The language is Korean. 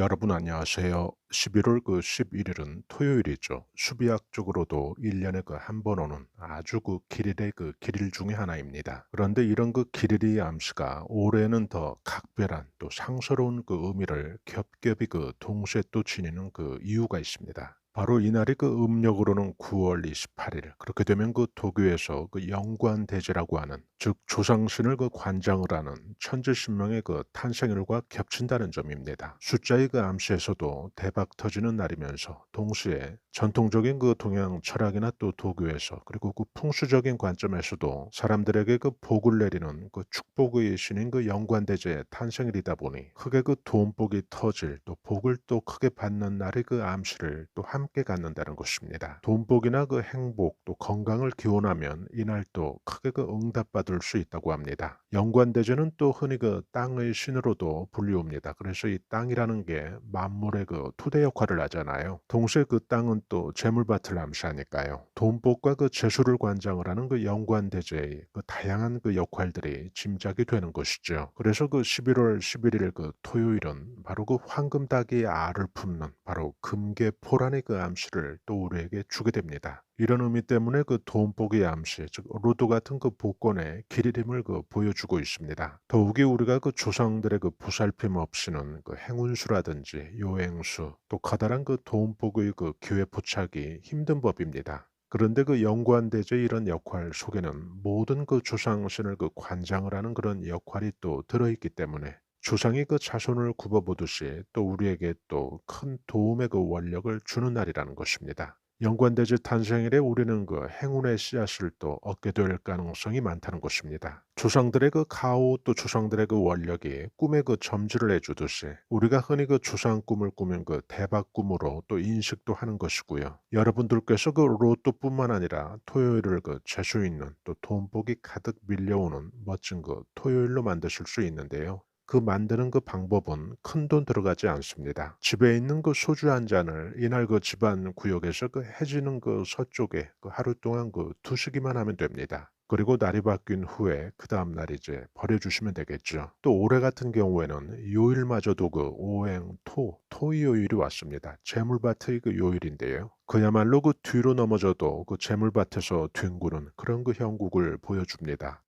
여러분 안녕하세요. 11월 그 11일은 토요일이죠. 수비학적으로도 1년에 그 한 번 오는 아주 그 길일의 그 길일 중에 하나입니다. 그런데 이런 그 길일의 암시가 올해는 더 각별한 또 상스러운 그 의미를 겹겹이 그 동시에 또 지니는 그 이유가 있습니다. 바로 이날이 그 음력으로는 9월 28일. 그렇게 되면 그 도교에서 그 영관대제라고 하는 즉 조상신을 그 관장을 하는 천지신명의 그 탄생일과 겹친다는 점입니다. 숫자의 그 암시에서도 대박 터지는 날이면서 동시에 전통적인 그 동양 철학이나 또 도교에서 그리고 그 풍수적인 관점에서도 사람들에게 그 복을 내리는 그 축복의 신인 그 영관대제의 탄생일이다 보니 크게 그 돈복이 터질 또 복을 또 크게 받는 날의 그 암시를 또함 께 갖는다는 것입니다. 돈복이나 그 행복 또 건강을 기원하면 이날 또 크게 그 응답받을 수 있다고 합니다. 영관대제는 또 흔히 그 땅의 신으로도 불리웁니다. 그래서 이 땅이라는 게 만물의 그 투대 역할을 하잖아요. 동시에 그 땅은 또 재물밭을 암시하니까요. 돈복과 그 재수를 관장을 하는 그 영관대제의 그 다양한 그 역할들이 짐작이 되는 것이죠. 그래서 그 11월 11일 그 토요일은 바로 그 황금닭이 알을 품는 바로 금계 포란의 그 암시를 또 우리에게 주게 됩니다. 이런 의미 때문에 그 돈복의 암시, 즉 로또 같은 그 복권의 길이림을 그 보여주고 있습니다. 더욱이 우리가 그 조상들의 그 보살핌 없이는 그 행운수라든지 요행수, 또 커다란 그 돈복의 그 기회 포착이 힘든 법입니다. 그런데 그 영관대제 이런 역할 속에는 모든 그 조상신을 그 관장을 하는 그런 역할이 또 들어있기 때문에 조상이 그 자손을 굽어보듯이 또 우리에게 또 큰 도움의 그 원력을 주는 날이라는 것입니다. 연관대제 탄생일에 우리는 그 행운의 씨앗을 또 얻게 될 가능성이 많다는 것입니다. 조상들의 그 가오 또 조상들의 그 원력이 꿈에 그 점지를 해주듯이 우리가 흔히 그 조상 꿈을 꾸면 그 대박 꿈으로 또 인식도 하는 것이고요. 여러분들께서 그 로또뿐만 아니라 토요일을 그 재수 있는 또 돈복이 가득 밀려오는 멋진 그 토요일로 만드실 수 있는데요. 그 만드는 그 방법은 큰 돈 들어가지 않습니다. 집에 있는 그 소주 한 잔을 이날 그 집안 구역에서 그 해지는 그 서쪽에 그 하루 동안 그 두시기만 하면 됩니다. 그리고 날이 바뀐 후에 그 다음 날 이제 버려주시면 되겠죠. 또 올해 같은 경우에는 요일마저도 그 오행, 토, 토의 요일이 왔습니다. 재물밭의 그 요일인데요. 그야말로 그 뒤로 넘어져도 그 재물밭에서 뒹구는 그런 그 형국을 보여줍니다.